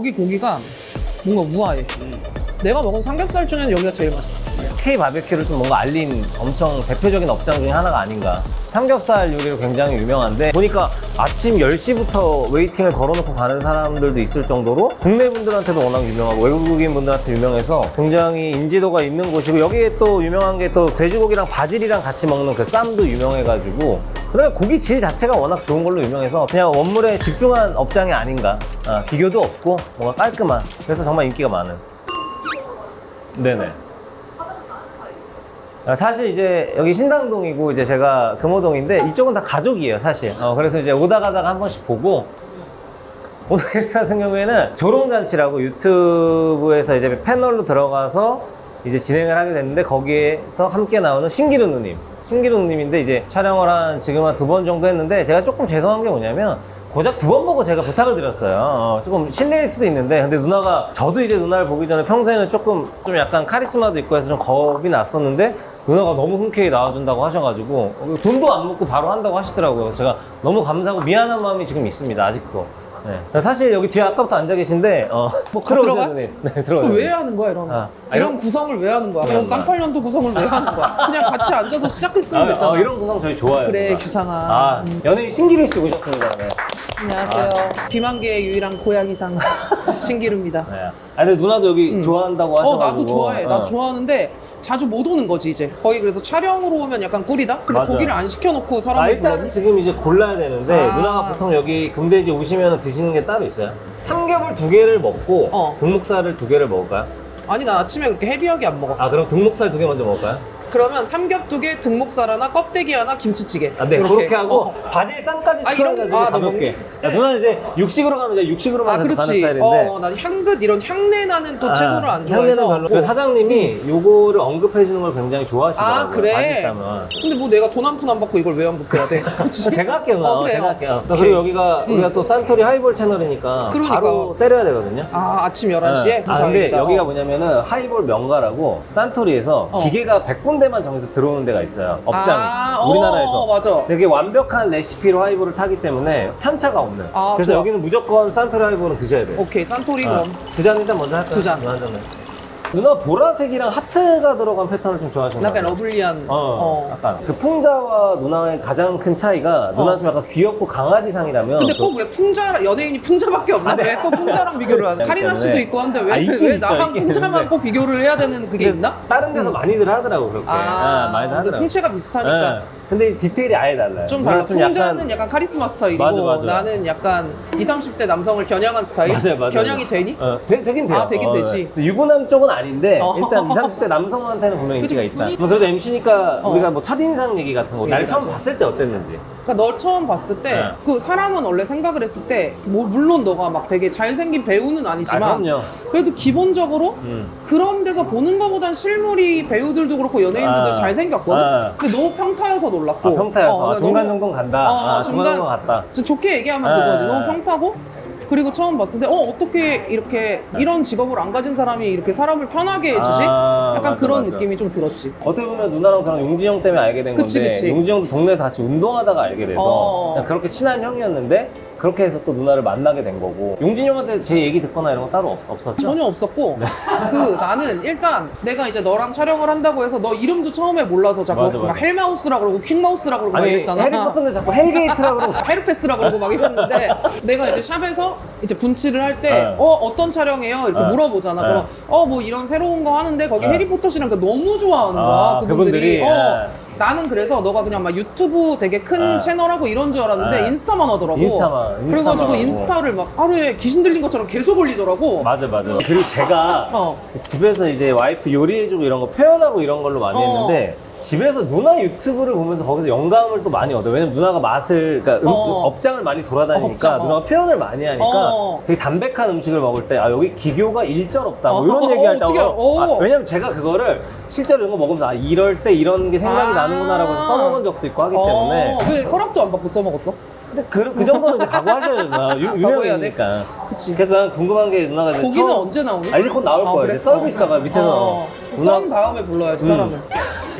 여기 고기가 뭔가 우아해. 내가 먹은 삼겹살 중에는 여기가 제일 맛있어. K 바베큐를 좀 뭔가 알린 엄청 대표적인 업장 중에 하나가 아닌가. 삼겹살 요리로 굉장히 유명한데 보니까 아침 10시부터 웨이팅을 걸어놓고 가는 사람들도 있을 정도로 국내 분들한테도 워낙 유명하고 외국인 분들한테 유명해서 굉장히 인지도가 있는 곳이고 여기에 또 유명한 게 또 돼지고기랑 바질이랑 같이 먹는 그 쌈도 유명해가지고 그다음에 고기 질 자체가 워낙 좋은 걸로 유명해서 그냥 원물에 집중한 업장이 아닌가. 아, 비교도 없고 뭔가 깔끔한. 그래서 정말 인기가 많은. 네네. 아, 사실 이제 여기 신당동이고 이제 제가 금호동인데 이쪽은 다 가족이에요 사실. 어, 그래서 이제 오다 가다가 한 번씩 보고 오늘 같은 경우에는 조롱잔치라고 유튜브에서 이제 패널로 들어가서 이제 진행을 하게 됐는데 거기에서 함께 나오는 신기루 누님 신기루 누님인데 이제 촬영을 한 지금 한 두 번 정도 했는데 제가 조금 죄송한 게 뭐냐면 고작 두 번 보고 제가 부탁을 드렸어요. 어, 조금 실례일 수도 있는데, 근데 누나가, 저도 이제 누나를 보기 전에 평소에는 조금, 좀 약간 카리스마도 있고 해서 좀 겁이 났었는데, 누나가 너무 흔쾌히 나와준다고 하셔가지고, 어, 돈도 안 먹고 바로 한다고 하시더라고요. 제가 너무 감사하고 미안한 마음이 지금 있습니다, 아직도. 네. 사실 여기 뒤에 아까부터 앉아 계신데, 어, 뭐 들어가? 네, 들어가요. 왜 하는 거야 이런 아, 아, 이런 이런- 구성을 왜 하는 거야? 왜 그냥? 쌍팔년도 구성을 왜 하는 거야? 그냥 같이 앉아서 시작했으면 아, 됐잖아. 아, 이런 구성 저희 좋아요. 그래 누나. 규상아. 아, 연예인 신기루 씨 오셨습니다. 네. 안녕하세요. 비만계의 유일한 고양이상 신기루입니다. 네. 아, 근데 누나도 여기 좋아한다고 어 하셔가지고. 나도 좋아해. 나 어. 좋아하는데 자주 못 오는 거지 이제. 거의 그래서 촬영으로 오면 약간 꿀이다. 근데 맞아. 고기를 안 시켜놓고 아, 사람을 일단 불렀니? 지금 이제 골라야 되는데 아. 누나가 보통 여기 금돼지 오시면 드시는 게 따로 있어요. 삼겹을 두 개를 먹고 어. 등목살을 두 개를 먹을까요? 아니 나 아침에 그렇게 헤비하게 안 먹어. 아 그럼 등목살 두 개 먼저 먹을까요? 그러면 삼겹 두 개, 등목살 하나, 껍데기 하나, 김치찌개. 아, 네 이렇게. 그렇게 하고 어. 바질 쌈까지 아, 이런- 추가해가지고 아, 너 가볍게. 야, 누나는 이제 육식으로 가면 이제 육식으로만 아 해서 가는 그렇지. 스타일인데. 어, 난 향긋 이런 향내 나는 또 아, 채소를 안 좋아해서. 별로. 그 어. 사장님이 요거를 언급해 주는 걸 굉장히 좋아하시더라고요. 아, 그래? 바질 쌈은. 근데 뭐 내가 돈 한 푼 안 받고 이걸 왜 언급해야 돼? 제가 할게요, 누나. 어, 그래요? 제가 할게요. 오케이. 그리고 여기가 우리가 또 산토리 하이볼 채널이니까 그러니까. 바로 때려야 되거든요. 아 아침 11시에? 네. 아 근데 여기가 뭐냐면은 하이볼 명가라고 산토리에서 어. 기계가 100군데 만 정해서 들어오는 데가 있어요. 업장이. 아, 우리나라에서. 어, 맞아. 되게 완벽한 레시피로 하이볼을 타기 때문에 편차가 없는. 아, 그래서 좋아. 여기는 무조건 산토리 하이볼은 드셔야 돼요. 오케이 산토리 아, 그럼 두잔 일단 먼저 할까요? 두 잔. 누나 한 잔을. 누나 보라색이랑 하트가 들어간 패턴을 좀 좋아하시는 약간 거예요? 러블리한 어, 어. 약간 그 풍자와 누나의 가장 큰 차이가 누나 좀 약간 귀엽고 강아지상이라면 근데 저- 꼭왜 풍자 연예인이 풍자밖에 없나? 왜꼭 풍자랑 비교를 하는? 카리나 씨도. 있고 한데 왜, 아, 있긴 왜 있죠, 나랑 있긴 풍자만 있는데. 꼭 비교를 해야 되는 그게 있나? 다른 데서 많이들 하더라고 그렇게. 아, 아, 많이들 근데 하더라고. 풍채가 비슷하니까 네. 근데 이 디테일이 아예 달라요. 좀 달라. 풍자는 약간, 카리스마 스타일이고 맞아, 맞아. 나는 약간 20, 30대 남성을 겨냥한 스타일. 맞아요, 맞아요. 겨냥이 되니? 어, 되, 되긴 돼요. 아, 되긴 되지. 네. 유부남 쪽은 아닌데 어. 일단 20, 30대 남성한테는 분명히 인기가 있다. 분위기- 뭐 그래도 MC니까 어. 우리가 뭐 첫인상 얘기 같은 거. 날 얘기를 처음. 봤을 때 어땠는지. 그러니까 널 처음 봤을 때 네. 그 사람은 원래 생각을 했을 때 뭐 물론 너가 막 되게 잘생긴 배우는 아니지만 아, 그럼요. 그래도 기본적으로 음. 그런 데서 보는 것보단 실물이 배우들도 그렇고 연예인들도 아. 잘생겼거든. 아. 근데 너무 평타여서 놀랐고. 아, 평타여서. 어, 아, 중간 너무- 정도 간다. 어, 아, 중간 정도 갔다. 좀 좋게 얘기하면 아. 그거지. 너무 평타고. 그리고 처음 봤을 때, 어, 어떻게 이렇게 이런 직업을 안 가진 사람이 이렇게 사람을 편하게 해주지? 아, 약간 맞아, 그런 맞아. 느낌이 좀 들었지. 어떻게 보면 누나랑 저랑 용진형 때문에 알게 된 그치, 건데 그치. 용진형도 동네에서 같이 운동하다가 알게 돼서 어. 그냥 그렇게 친한 형이었는데 그렇게 해서 또 누나를 만나게 된 거고 용진형한테 제 얘기 듣거나 이런 거 따로 없, 없었죠? 전혀 없었고 네. 그 나는 일단 내가 이제 너랑 촬영을 한다고 해서 너 이름도 처음에 몰라서 자꾸 맞아, 맞아. 막 헬마우스라 그러고 퀵마우스라 그러고 막 아니 이랬잖아 해리포터인데 자꾸 헬게이트라고 그러고 헤르페스라 그러고 막 이랬는데 내가 이제 샵에서 이제 분칠을 할 때 네. 어 어떤 촬영해요 이렇게 네. 물어보잖아 네. 그럼 어뭐 이런 새로운 거 하는데 거기 네. 해리포터시랑 너무 좋아하는 거야 아, 그분들이, 그분들이? 어 네. 나는 그래서 너가 그냥 막 유튜브 되게 큰 네. 채널하고 이런 줄 알았는데 네. 인스타만 하더라고 인스타만, 인스타만 그래가지고 하고. 인스타를 막 하루에 귀신 들린 것처럼 계속 올리더라고 맞아 맞아 그리고 제가 어. 집에서 이제 와이프 요리해주고 이런 거 표현하고 이런 걸로 많이 어. 했는데 집에서 누나 유튜브를 보면서 거기서 영감을 또 많이 얻어요. 왜냐면 누나가 맛을, 그러니까 음- 어. 업장을 많이 돌아다니니까 업장, 어. 누나가 표현을 많이 하니까 어. 되게 담백한 음식을 먹을 때, 아, 여기 기교가 일절 없다. 뭐 어. 이런 얘기할 때. 어떻게 어, 알아? 어. 아, 왜냐면 제가 그거를 실제로 이런 거 먹으면서 아, 이럴 때 이런 게 생각이 아. 나는구나라고 해서 써먹은 적도 있고 하기 때문에. 어, 왜 허락도 안 받고 써먹었어? 근데 그, 그 정도는 이제 각오하셔야 되나. 유, 각오해야 돼? 유명이니까. 그치 그래서 난 궁금한 게 누나가 이제 고기는 처음- 언제 나오니? 아, 이제 곧 나올 아, 거예요. 이제 썰고 어. 있어가 밑에서. 어. 썬 다음에 불러야지 음. 사람을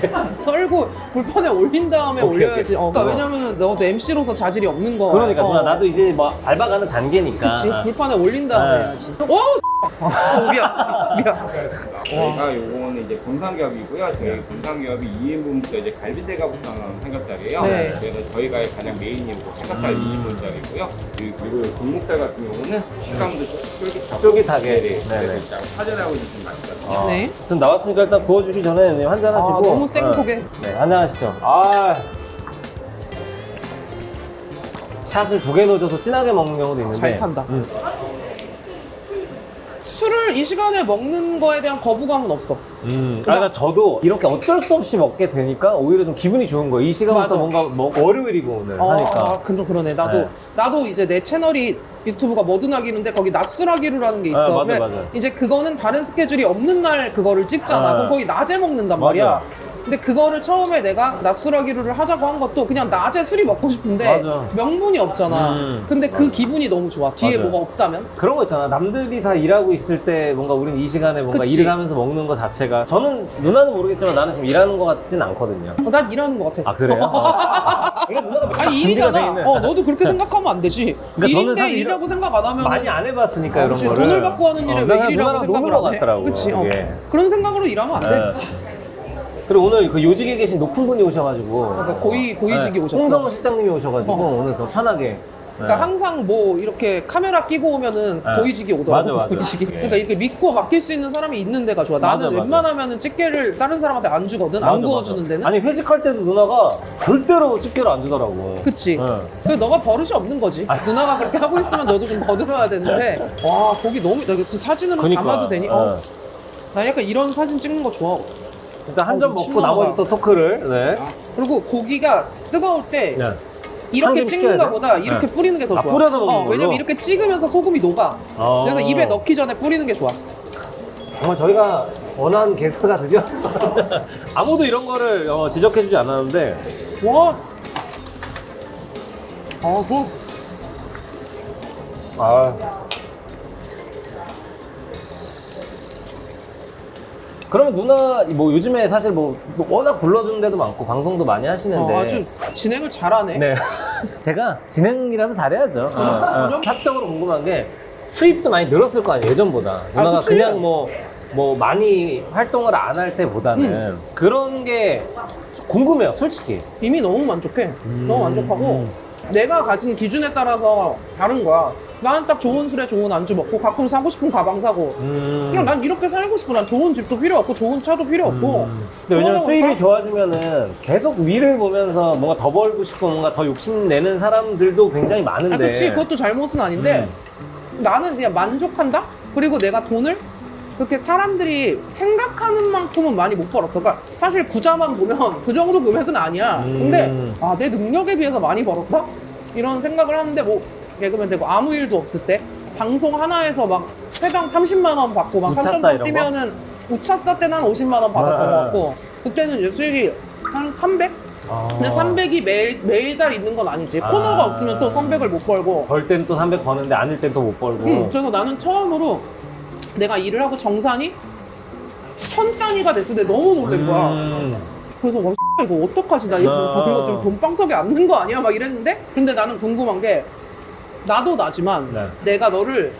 썰고 불판에 올린 다음에 오케이, 올려야지. 오케이. 어, 그러니까 어. 왜냐면 너도 MC로서 자질이 없는 거야. 그러니까 어. 누나 나도 이제 뭐 밟아가는 단계니까. 그치 불판에 올린 다음에 네. 해야지. 오! 어, 미안 미안. 저희가 요거는 이제 본상겹이고요. 저희 본상겹이 2인분부터 이제 갈비대가부터 나오는 삼겹살이에요. 네. 그래서 저희가 가장 메인이 고 삼겹살 음. 2인분짜리고요. 그리고 동목살 같은 경우는 식감도 쫄깃하고 쫄깃하게. 네 네. 네네. 그래서 진짜 파전하고 있는 맛있거든요. 어. 네. 좀 나왔으니까 일단 구워주기 전에 한잔 하시고. 아, 너무 생 네. 소개. 네, 한잔 하시죠. 아. 샷을 두 개 넣어줘서 진하게 먹는 경우도 있는데. 잘 탄다. 음. 술을 이 시간에 먹는 거에 대한 거부감은 없어. 음, 아, 그러니까 저도 이렇게 어쩔 수 없이 먹게 되니까 오히려 좀 기분이 좋은 거예요. 이 시간부터 맞아. 뭔가 뭐 월요일이고 오늘 어, 하니까. 아, 그럼 그러네. 나도 네. 나도 이제 내 채널이 유튜브가 뭐든하기로인데 거기 낮술하기로라는 게 있어. 아, 맞아, 근데 맞아. 이제 그거는 다른 스케줄이 없는 날 그거를 찍잖아. 아. 그럼 거기 낮에 먹는단. 말이야. 근데 그거를 처음에 내가 낮술하기로를 하자고 한 것도 그냥 낮에 술이 먹고 싶은데 맞아. 명분이 없잖아. 음. 근데 그 기분이 너무 좋아. 뒤에 맞아. 뭐가 없다면. 그런 거 있잖아. 남들이 다 일하고 있을 때 뭔가 우린 이 시간에 뭔가 그치. 일을 하면서 먹는 거 자체가 저는 누나는 모르겠지만 나는 좀 일하는 거 같진 않거든요. 어, 난 일하는 것 같아. 아 그래요? 어. 원래 누나가 아니 준비가 돼 일이잖아. 있는. 어, 너도 그렇게 생각하면 안 되지. 그러니까 저는 일인데 사실 일이라고 생각 안 하면 많이 안 해봤으니까 이런 그치, 거를 돈을 받고 하는 일에 어, 왜 내가 일이라고 누나랑 생각을 거안 해? 같더라고. 그치, 어. 그런 생각으로 일하면 안 돼. 네. 그리고 오늘 그 요직에 계신 높은 분이 오셔가지고 그러니까 고위 고위직이 네, 오셨어. 홍성호 실장님이 오셔가지고 어. 오늘 더 편하게. 그러니까 네. 항상 뭐 이렇게 카메라 끼고 오면은 네. 고위직이 오더라고. 맞아, 맞아. 고위직이. 그러니까 이렇게 믿고 맡길 수 있는 사람이 있는 데가 좋아. 나는 맞아, 맞아. 웬만하면은 집게를 다른 사람한테 안 주거든. 안 맞아, 구워주는 맞아. 데는. 아니 회식할 때도 누나가 절대로 집게를 안 주더라고. 그치. 네. 그 너가 버릇이 없는 거지. 누나가 그렇게 하고 있으면 너도 좀 거들어야 되는데. 와, 거기 너무, 나 이거 사진으로 그러니까. 담아도 되니? 어. 네. 나 약간 이런 사진 찍는 거 좋아. 일단 한점 어, 먹고. 나머지 또 토크를. 네. 그리고 고기가 뜨거울 때 네. 이렇게 한김 찍는 시켜야 돼? 것보다 이렇게 네. 뿌리는 게 더 아, 좋아. 뿌려서 먹는 어, 걸로? 왜냐면 이렇게 찍으면서 소금이 녹아. 어. 그래서 입에 넣기 전에 뿌리는 게 좋아. 정말 저희가 원하는 게스트가 드디어 아무도 이런 거를 어, 지적해주지 않았는데 와. 아, 그 아. 그러면 누나 뭐 요즘에 사실 뭐 워낙 불러주는 데도 많고 방송도 많이 하시는데 어, 아주 진행을 잘하네. 네 제가 진행이라도 잘해야죠 어, 어. 전혀- 사적으로 궁금한 게 수입도 많이 늘었을 거 아니에요 예전보다 누나가 그치. 그냥 뭐 뭐 많이 활동을 안 할 때보다는 음. 그런 게 궁금해요 솔직히 이미 너무 만족해. 너무 만족하고 음. 내가 가진 기준에 따라서 다른 거야. 나는 딱 좋은 술에 좋은 안주 먹고 가끔 사고 싶은 가방 사고 음. 그냥 난 이렇게 살고 싶어. 난 좋은 집도 필요 없고 좋은 차도 필요 없고. 근데 왜냐면 수입이 좋아지면은 계속 위를 보면서 뭔가 더 벌고 싶고 뭔가 더 욕심내는 사람들도 굉장히 많은데 아, 그치. 그것도 잘못은 아닌데 음. 나는 그냥 만족한다? 그리고 내가 돈을 그렇게 사람들이 생각하는 만큼은 많이 못 벌었어. 그러니까 사실 구자만 보면 그 정도 금액은 아니야. 음. 근데 아, 내 능력에 비해서 많이 벌었다? 이런 생각을 하는데 뭐 개그맨 되고 아무 일도 없을 때 방송 하나에서 막 회당 30만 원 받고 막 우차싸 3.3 이런 거? 뛰면은 우차싸 때는 한 50만 원 받았던 네. 것 같고 그때는 이제 수익이 한 300? 아. 근데 300이 매일 매일 달 있는 건 아니지. 코너가 아. 없으면 또 300을 못 벌고. 벌 때는 또300 버는데 아닐 땐 또 못 벌고 응, 그래서 나는 처음으로 내가 일을 하고 정산이 천 단위가 됐을 때 너무 놀랄 거야. 음. 그래서 와 이거 어떡하지 나 이거 아. 이거 좀 돈방석에 앉는 거 아니야 막 이랬는데 근데 나는 궁금한 게 나도 나지만 네. 내가 너를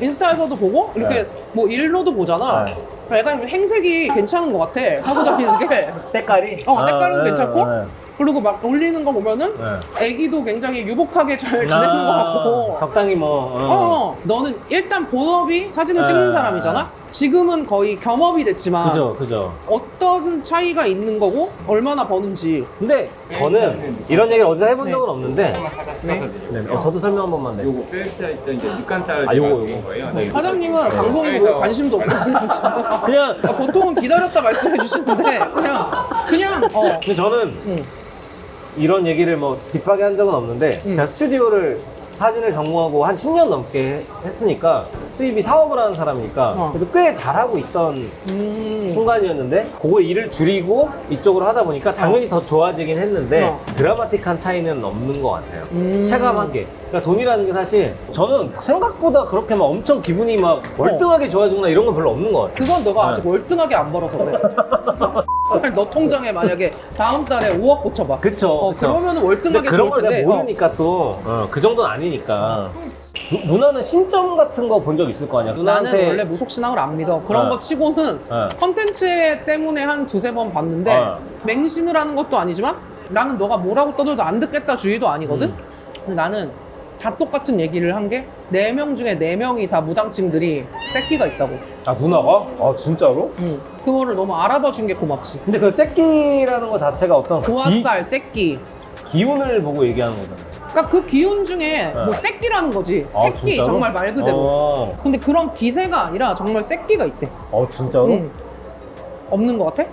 인스타에서도 보고 이렇게 네. 뭐 일로도 보잖아. 네. 약간 행색이 괜찮은 것 같아 하고 다니는 게. 때깔이 어, 때깔은 아, 괜찮고 네, 그리고 막 올리는 거 보면은 네. 애기도 굉장히 유복하게 잘 지내는 것 같고. 적당히 뭐 어. 어, 너는 일단 본업이 사진을 찍는 네. 사람이잖아. 지금은 거의 겸업이 됐지만 그죠 그죠 어떤 차이가 있는 거고 얼마나 버는지. 근데 저는 이런 얘기를 어디서 해본 네. 적은 없는데 네. 네. 어, 저도 설명 한 번만 네. 요거 뺄때 있던 이제 육간살 아, 요거, 요거. 거예요. 네. 사장님은 방송에 뭐 관심도 없어. 그냥 아, 보통은 기다렸다 말씀해 주시는데 그냥 그냥 어. 근데 저는 응. 이런 얘기를 뭐 딥하게 한 적은 없는데 음. 제가 스튜디오를 사진을 전공하고 한 10년 넘게 했으니까 수입이 사업을 하는 사람이니까 어. 그래도 꽤 잘하고 있던 음. 순간이었는데 그거 일을 줄이고 이쪽으로 하다 보니까 당연히 더 좋아지긴 했는데 어. 드라마틱한 차이는 없는 것 같아요. 음. 체감한 게. 그러니까 돈이라는 게 사실 저는 생각보다 그렇게 막 엄청 기분이 막 월등하게 좋아지거나 이런 건 별로 없는 것 같아요. 그건 너가 네. 아직 월등하게 안 벌어서 그래. 너 통장에 만약에 다음 달에 5억 꽂혀봐. 그쵸. 어, 그쵸. 그러면 근데 월등하게 그런 좋을 걸 텐데. 내가 모르니까 또 그 정도는 아니니까. 누, 누나는 신점 같은 거 본 적 있을 거 아니야? 어, 누나한테 원래 무속신앙을 안 믿어. 그런 어. 거 치고는 어. 컨텐츠 때문에 한 두세 번 봤는데 어. 맹신을 하는 것도 아니지만 나는 너가 뭐라고 떠들어도 안 듣겠다 주의도 아니거든. 음. 근데 나는 다 똑같은 얘기를 한 게 네 명 중에 네 명이 다 무당증들이 새끼가 있다고. 아 누나가? 아 진짜로? 응. 그거를 너무 알아봐 준 게 고맙지. 근데 그 새끼라는 거 자체가 어떤 기, 도화살, 새끼. 기운을 보고 얘기하는 거잖아. 그러니까 그 기운 중에 뭐 새끼라는 거지. 아, 새끼 진짜로? 정말 말 그대로. 어, 근데 그런 기세가 아니라 정말 새끼가 있대. 어 진짜로? 응. 없는 것 같아?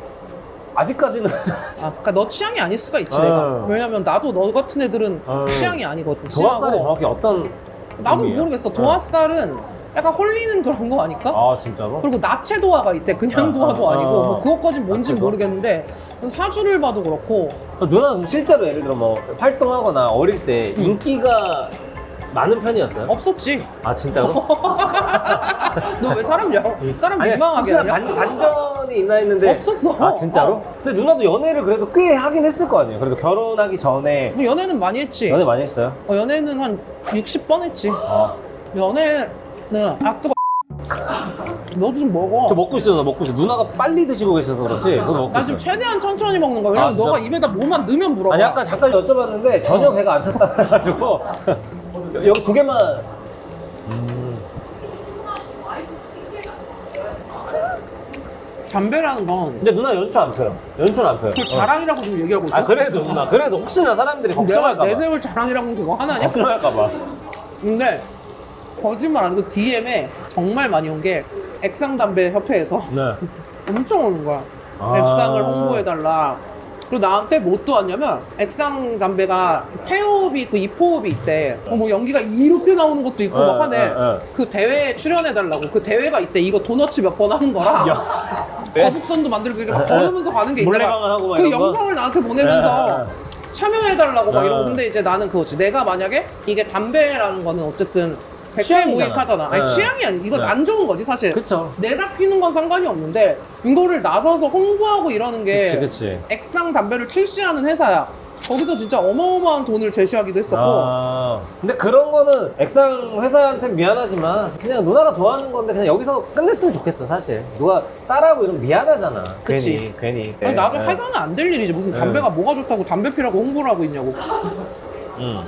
아직까지는 아, 그러니까 너 취향이 아닐 수가 있지 어. 내가. 왜냐면 나도 너 같은 애들은 어. 취향이 아니거든. 도화살이. 정확히 어떤 나도 의미예요? 모르겠어. 도화살은 약간 홀리는 그런 거 아닐까? 아 진짜로? 그리고 나체 도화가 있대. 그냥 어, 도화도 어, 아니고 어. 뭐 그것까진 뭔지 나체 도화? 모르겠는데 사주를 봐도 그렇고 어, 누나는 실제로 예를 들어 뭐 활동하거나 어릴 때 인기가 많은 편이었어요? 없었지. 아 진짜로? 너 왜 사람 야 사람 아니, 민망하게 혹시나 하냐? 반, 반전이 있나 했는데 없었어. 아 진짜로? 어. 근데 누나도 연애를 그래도 꽤 하긴 했을 거 아니에요? 그래도 결혼하기 전에 뭐 연애는 많이 했지. 연애 많이 했어요? 어, 연애는 한 60번 했지. 아. 연애는 아 뜨거. 너도 좀 먹어. 저 먹고 있어요, 나 먹고 있어. 누나가 빨리 드시고 계셔서 그렇지. 저도 먹고 나 있어요. 지금 최대한 천천히 먹는 거야. 왜냐면 아, 진짜? 너가 입에다 뭐만 넣으면 물어봐. 아니 아까 잠깐 여쭤봤는데 전혀 배가 안 찼다 그래가지고 여기 두 개만 담배라는 건 근데 누나 연초 안 펴요 연초는 안 펴요 그 자랑이라고 지금 얘기하고 있어. 아 그래도 누나 그래도 혹시나 사람들이 내가 걱정할까 봐 내세울 자랑이라고 그거 하나냐? 걱정할까 봐 근데 거짓말 아니고 DM에 정말 많이 온 게 액상 담배 협회에서 네 엄청 오는 거야. 아. 액상을 홍보해달라. 그리고 나한테 뭐 또 왔냐면 액상 담배가 폐호흡이 그 입호흡이 있대. 어, 뭐 연기가 이렇게 나오는 것도 있고 네, 막 하네. 네, 네. 그 대회에 출연해달라고. 그 대회가 있대. 이거 도너츠 몇 번 하는 거랑. 거북선도 만들고 이렇게 막 걸으면서 가는 게 있대. 몰래방을 하고 막그 이런 거? 영상을 나한테 보내면서 네, 네. 참여해달라고 막 네. 이러고. 근데 이제 나는 그거지. 내가 만약에 이게 담배라는 거는 어쨌든 백회 취향이잖아. 무익하잖아. 아니 네. 취향이 아니 이거 네. 안 좋은 거지 사실. 그쵸 내가 피는 건 상관이 없는데 이거를 나서서 홍보하고 이러는 게 그치 그치 액상 담배를 출시하는 회사야. 거기서 진짜 어마어마한 돈을 제시하기도 했었고 아 근데 그런 거는 액상 회사한테 미안하지만 그냥 누나가 좋아하는 건데 그냥 여기서 끝냈으면 좋겠어 사실 누가 따라하고 이러면 미안하잖아 그치. 괜히 괜히 아니, 나도 네. 해서는 안 될 일이지 무슨 네. 담배가 뭐가 좋다고 담배 피라고 홍보를 하고 있냐고 음.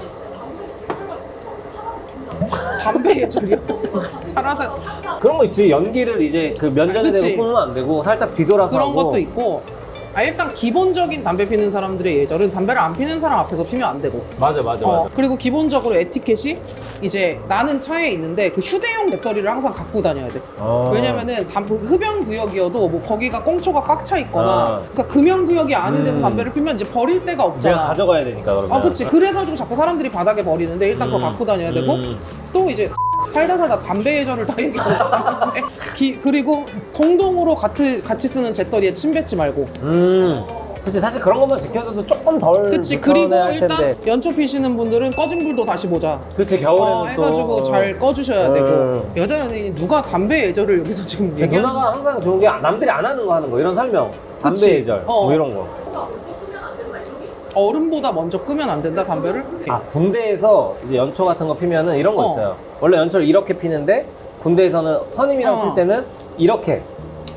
담배 예절이야 살아서 그런 거 있지 연기를 이제 그 면전에 그치. 대고 뿜으면 안 되고 살짝 뒤돌아서 그런 하고. 것도 있고 아, 일단 기본적인 담배 피는 사람들의 예절은 담배를 안 피는 사람 앞에서 피면 안 되고 맞아 맞아 어, 맞아 그리고 기본적으로 에티켓이 이제 나는 차에 있는데 그 휴대용 배터리를 항상 갖고 다녀야 돼. 어. 왜냐면은 담, 흡연 구역이어도 뭐 거기가 꽁초가 꽉 차 있거나 아. 그러니까 금연 구역이 아닌 데서 음. 담배를 피면 이제 버릴 데가 없잖아. 내가 가져가야 되니까 그러면 아, 그렇지. 그래가지고 자꾸 사람들이 바닥에 버리는데 일단 그거 음. 갖고 다녀야 되고 음. 또 이제 살다 살다 담배 예절을 다 얘기하는데 기- 그리고 공동으로 같이 같이 쓰는 재떨이에 침 뱉지 말고. 음 그치 사실 그런 것만 지켜줘도 조금 덜 그치. 그리고 불편해할 일단. 연초 피시는 분들은 꺼진 불도 다시 보자. 그치 겨울에는 어, 또 해가지고 어. 잘 꺼주셔야 되고 음. 여자 연예인이 누가 담배 예절을 여기서 지금 얘기하는 누나가 항상 좋은 게 남들이 안 하는 거 하는 거 이런 설명 담배 그치. 예절 어. 뭐 이런 거 어른보다 먼저 끄면 안 된다 담배를 아, 군대에서 이제 연초 같은 거 피면은 이런 거 어. 있어요. 원래 연초를 이렇게 피는데 군대에서는 선임이랑 어. 필 때는 이렇게.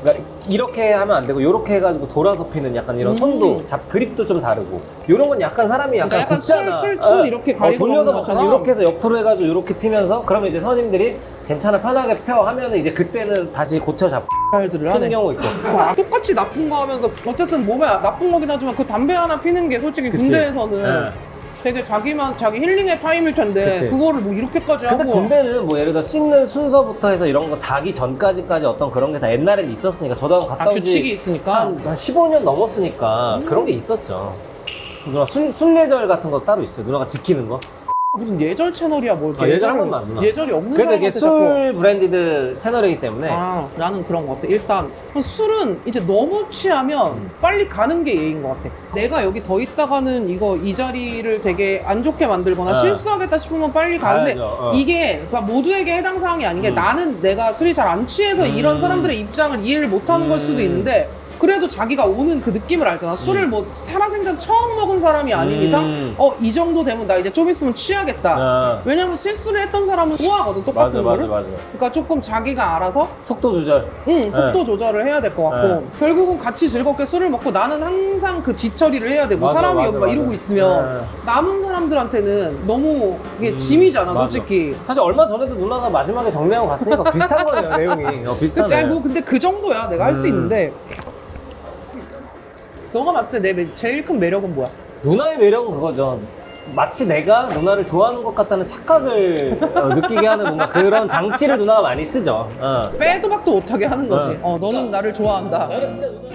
그러니까 이렇게 하면 안 되고 이렇게 해가지고 돌아서 피는 약간 이런 음. 손도 잡 그립도 좀 다르고 이런 건 약간 사람이 약간 그러니까 약간 굳잖아. 술, 술, 술 이렇게 가리고 돌려서 먹는 먹잖아. 것처럼. 이렇게 해서 옆으로 해가지고 이렇게 피면서 그러면 이제 선임들이 괜찮아 편하게 펴 하면은 이제 그때는 다시 고쳐 잡고 피는 하네 경우 있고. 아, 똑같이 나쁜 거 하면서 어쨌든 몸에 나쁜 거긴 하지만 그 담배 하나 피는 게 솔직히 그치. 군대에서는 네. 되게 자기만 자기 힐링의 타임일 텐데 그치. 그거를뭐 이렇게까지 근데 하고 군대는 뭐 예를 들어 씻는 순서부터 해서 이런 거 자기 전까지까지 어떤 그런 게 다 옛날에는 있었으니까 저도 한 갔다 아, 온지 규칙이 있으니까 한, 한 15년 넘었으니까 그런 게 있었죠. 누나 술, 술래절 같은 거 따로 있어요. 누나가 지키는 거. 무슨 예절 채널이야 뭐 아, 예절 한 번만, 누나. 예절이 없는 그래도 이게 사람한테 자꾸 술 브랜디드 채널이기 때문에 아, 나는 그런 것 같아. 일단 술은 이제 너무 취하면 음. 빨리 가는 게 예인 것 같아. 내가 여기 더 있다가는 이거 이 자리를 되게 안 좋게 만들거나 아. 실수하겠다 싶으면 빨리 가는데 가야죠. 어. 이게 모두에게 해당 사항이 아닌 게 음. 나는 내가 술이 잘 안 취해서 음. 이런 사람들의 입장을 이해를 못하는 걸 수도 음. 있는데 그래도 자기가 오는 그 느낌을 알잖아. 술을 뭐 살아생전 처음 먹은 사람이 아닌 음. 이상 어 이 정도 되면 나 이제 좀 있으면 취하겠다. 아, 왜냐면 실수를 했던 사람은 좋아하거든 똑같은 맞아 거를. 맞아 맞아 그러니까 조금 자기가 알아서 속도 조절 응, 속도 조절을 해야 될 것 같고 네. 결국은 같이 즐겁게 술을 먹고 나는 항상 그 뒤처리를 해야 되고 맞아, 사람이 맞아, 여기 막 맞아. 이러고 있으면 네. 남은 사람들한테는 너무 이게 짐이잖아 음, 맞아. 솔직히 사실 얼마 전에도 누나가 마지막에 정리하고 갔으니까 비슷한 거네요 내용이 어, 비슷하네 그치, 아니, 뭐 근데 그 정도야 내가 할 수 음. 있는데 너가 봤을 때 내 제일 큰 매력은 뭐야? 누나의 매력은 그거죠 마치 내가 누나를 좋아하는 것 같다는 착각을 어, 느끼게 하는 뭔가 그런 장치를 누나가 많이 쓰죠 어. 빼도 박도 못하게 하는 거지 네. 어 너는 나를 좋아한다 나는 진짜 누나...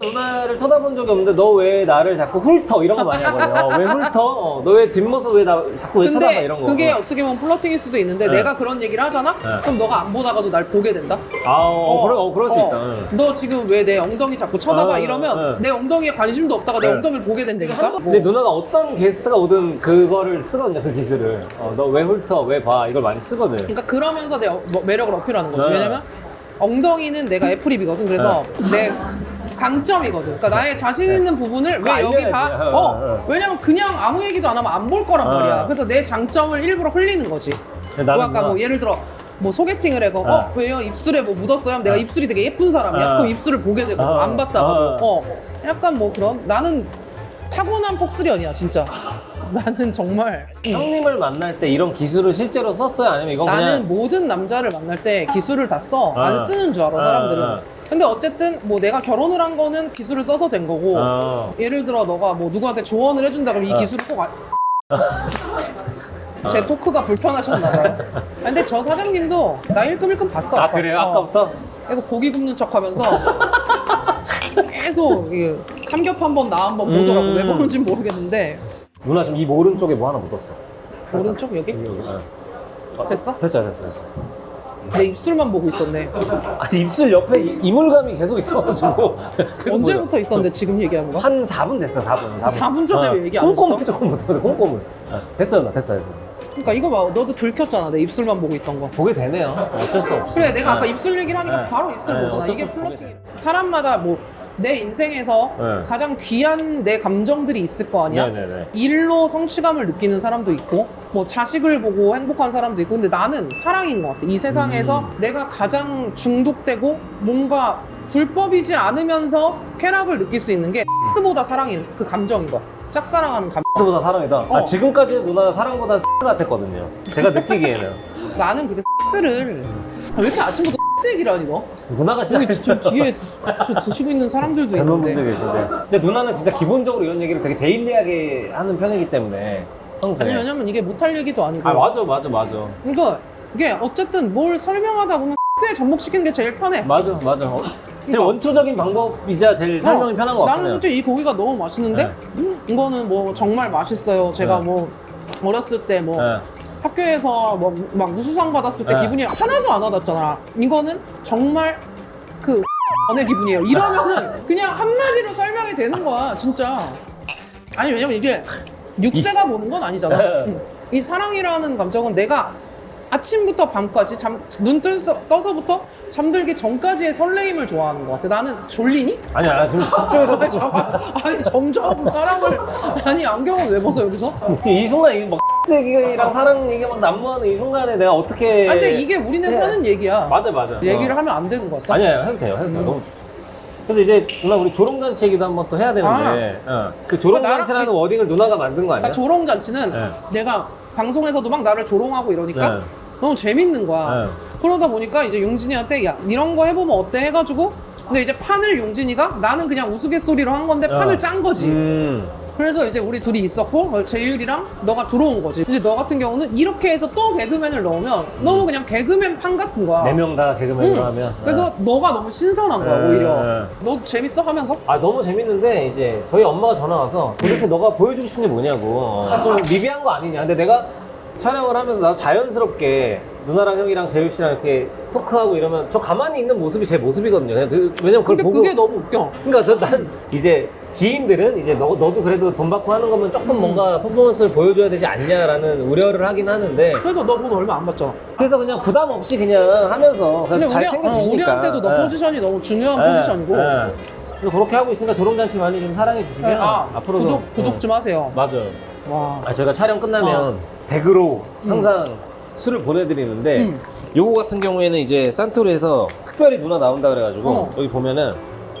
누나를 쳐다본 적이 없는데 너 왜 나를 자꾸 훑어 이런 거 많이 하거든요 어, 왜 훑어? 어, 너 왜 뒷모습 왜 나 자꾸 왜 쳐다봐 근데 이런 거 그게 어떻게 보면 플러팅일 수도 있는데 네. 내가 그런 얘기를 하잖아? 네. 그럼 너가 안 보다가도 날 보게 된다? 아, 어, 그래, 어, 그럴 수 어, 있다 응. 너 지금 왜 내 엉덩이 자꾸 쳐다봐 어, 이러면 어. 내 엉덩이에 관심도 없다가 내 네. 엉덩이를 보게 된다니까? 근데 누나가 어떤 게스트가 오든 그거를 쓰거든요 그 기술을 어, 너 왜 훑어 왜 봐 이걸 많이 쓰거든 그러니까 그러면서 내 어- 뭐 매력을 어필하는 거지. 네. 왜냐면 엉덩이는 내가 애플입이거든. 그래서 내 강점이거든. 그러니까 나의 자신 있는 부분을 왜 여기 알려야지. 봐? 어, 어, 어. 왜냐면 그냥 아무 얘기도 안 하면 안 볼 거란 어. 말이야. 그래서 내 장점을 일부러 흘리는 거지. 근데 뭐 나는 아까 누나- 뭐 예를 들어 뭐 소개팅을 해서 어 어. 왜요 입술에 뭐 묻었어요? 하면 내가 어. 입술이 되게 예쁜 사람이야. 어. 그럼 입술을 보게 되고 어. 안 봤다가도 어. 어 약간 뭐 그런 나는 타고난 폭스련이야 진짜. 나는 정말 응. 형님을 만날 때 이런 기술을 실제로 썼어요? 아니면 이건 나는 그냥 모든 남자를 만날 때 기술을 다 써. 안 어. 쓰는 줄 알아, 어, 사람들은. 어. 근데 어쨌든 뭐 내가 결혼을 한 거는 기술을 써서 된 거고. 어. 예를 들어 너가 뭐 누구한테 조언을 해준다 그러면 이 어. 기술을 꼭 알... 제 토크가 불편하셨나 봐요. 아, 근데 저 사장님도 나 일끔일끔 봤어. 아 아까. 그래요? 어. 아까부터? 그래서 고기 굽는 척 하면서 계속 삼겹 한 번 나 한 번 보더라고. 음. 왜 그런지 모르겠는데. 누나 지금 입 오른쪽에 뭐 하나 묻었어 오른쪽 여기? 여기 여기 어. 됐어? 됐어 됐어 됐어 내 입술만 보고 있었네. 아니 입술 옆에 이, 이물감이 계속 있어가지고 계속 언제부터 있었는데 지금 얘기하는 거야? 한 4분 됐어 4분 4분, 4분 전에 왜 얘기 안 꼼꼼 했어? 조금 꼼꼼을 어, 됐어 누나 됐어 됐어 그러니까 이거 봐, 너도 들켰잖아. 내 입술만 보고 있던 거. 보게 되네요 어쩔 수 없어 그래, 내가 아까 네. 입술 얘기를 하니까 네. 바로 입술 네, 보잖아. 어쩔 이게 수 없이 보게 플러팅. 사람마다 뭐 내 인생에서 네. 가장 귀한 내 감정들이 있을 거 아니야? 네네네 일로 성취감을 느끼는 사람도 있고, 뭐 자식을 보고 행복한 사람도 있고, 근데 나는 사랑인 것 같아. 이 세상에서 음. 내가 가장 중독되고 뭔가 불법이지 않으면서 쾌락을 느낄 수 있는 게 X보다 사랑인 그 감정인 거야. 짝사랑하는 감. 보다 사랑이다 아, 어. 지금까지는 누나 사랑보다 같았거든요 제가 느끼기에는 나는 그게 X를 왜 이렇게 아침부터 하니 너? 누나가 여기 시작했어요 지금 뒤에 저 드시고 있는 사람들도 젊은 분들 있는데 계신데 근데 누나는 진짜 기본적으로 이런 얘기를 되게 데일리하게 하는 편이기 때문에 평소에 아니 왜냐면 이게 못할 얘기도 아니고 아 맞아 맞아 맞아 그러니까 이게 어쨌든 뭘 설명하다 보면 X에 접목시키는 게 제일 편해 맞아 맞아 어, 제일 그러니까. 원초적인 방법이자 제일 설명이 어, 편한 것 나는 같아요 솔직히 이 고기가 너무 맛있는데 네. 음, 이거는 뭐 정말 맛있어요 제가 네. 뭐 어렸을 때 뭐 네. 학교에서 뭐 막 우수상 받았을 때 네. 기분이 하나도 안 와닿잖아 이거는 정말 그 연애 기분이에요 이러면은 그냥 한마디로 설명이 되는 거야 진짜 아니 왜냐면 이게 육세가 보는 건 아니잖아 네. 음. 이 사랑이라는 감정은 내가 아침부터 밤까지 잠, 눈 떠서, 떠서부터 잠들기 전까지의 설레임을 좋아하는 것 같아 나는 졸리니? 아니야 지금 집중해서 아니, 저- 아니 점점 사랑을 아니 안경은 왜 벗어 여기서? 지금 이 순간 이막 얘기랑 사랑 얘기가 막 난무하는 이 순간에 내가 어떻게 아니 근데 이게 우리는 네. 사는 얘기야 맞아 맞아 얘기를 어. 하면 안 되는 거야 아니야 해도 돼요 해도 돼요 음. 너무 좋죠 그래서 이제 누나 우리 조롱잔치 얘기도 한번 또 해야 되는데 어. 그 조롱잔치라는 나랑- 워딩을 누나가 만든 거 아니야? 그러니까 조롱잔치는 네. 내가 방송에서도 막 나를 조롱하고 이러니까 네. 너무 재밌는 거야. 네. 그러다 보니까 이제 용진이한테 야 이런 거 해보면 어때 해가지고 근데 이제 판을 용진이가 나는 그냥 우스갯소리로 한 건데 어. 판을 짠 거지. 음. 그래서 이제 우리 둘이 있었고 어, 재율이랑 너가 들어온 거지. 이제 너 같은 경우는 이렇게 해서 또 개그맨을 넣으면 너무 그냥 개그맨 판 같은 거야. 네 명 다 개그맨으로 응. 하면. 그래서 너가 너무 신선한 거야 네, 오히려. 네. 너 재밌어 하면서? 아 너무 재밌는데 이제 저희 엄마가 전화 와서 도대체 너가 보여주고 싶은 게 뭐냐고 어, 좀 미비한 거 아니냐 근데 내가 촬영을 하면서 나 자연스럽게 누나랑 형이랑 재율 씨랑 이렇게 토크하고 이러면 저 가만히 있는 모습이 제 모습이거든요 그냥 그- 왜냐면 그걸 근데 보고 그게 너무 웃겨. 그러니까 저, 난 이제 지인들은 이제 너, 너도 그래도 돈 받고 하는 거면 조금 음. 뭔가 퍼포먼스를 보여줘야 되지 않냐라는 우려를 하긴 하는데 그래서 너 돈 얼마 안 받잖아. 그래서 그냥 부담 없이 그냥 하면서 그냥 잘 우리, 챙겨주시니까 어, 우리한테도 너 예. 포지션이 너무 중요한 예, 포지션이고. 예. 그래서 그렇게 하고 있으니까 조롱잔치 많이 좀 사랑해 주시면 네, 아, 앞으로도 구독, 구독 응. 좀 하세요. 맞아요. 와. 아, 저희가 촬영 끝나면 어. 댁으로 항상 술을 보내드리는데 음. 요거 같은 경우에는 이제 산토리에서 특별히 누나 나온다 그래가지고 어. 여기 보면은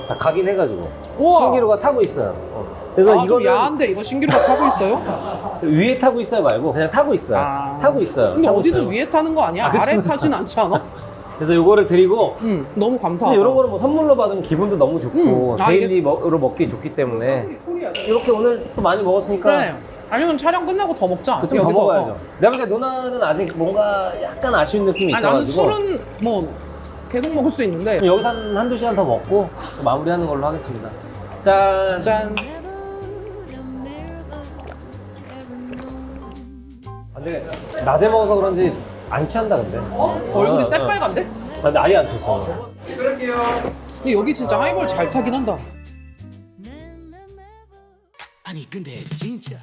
다 각인해가지고 우와. 신기루가 타고 있어요. 어. 그래서 아, 좀 이거는 야한데 이거 신기루가 타고 있어요? 위에 타고 있어요 말고 그냥 타고 있어요. 아. 타고 있어요. 근데 타고 어디든 있어요. 위에 타는 거 아니야? 아, 그쵸, 아래 그쵸. 타진 않지 않아? 그래서 요거를 드리고 응, 너무 근데 감사하다. 이런 거는 뭐 선물로 받으면 기분도 너무 좋고 음. 아, 데일리로 먹기 좋기 때문에 이렇게 오늘 또 많이 먹었으니까 그래. 아니면 촬영 끝나고 더 먹자. 좀더 먹어야죠. 내가 볼때 누나는 아직 뭔가 약간 아쉬운 느낌이 아니, 나는 있어가지고 술은 뭐 계속 먹을 수 있는데. 여기서 한 한두 시간 더 먹고 마무리하는 걸로 하겠습니다. 짠. 짠. 아, 근데 낮에 먹어서 그런지 안 취한다 근데. 얼굴이 어, 새빨간데? 어. 아, 근데 아예 안 쳤어. 근데 여기 진짜 하이볼 잘 타긴 한다. 아니 근데 진짜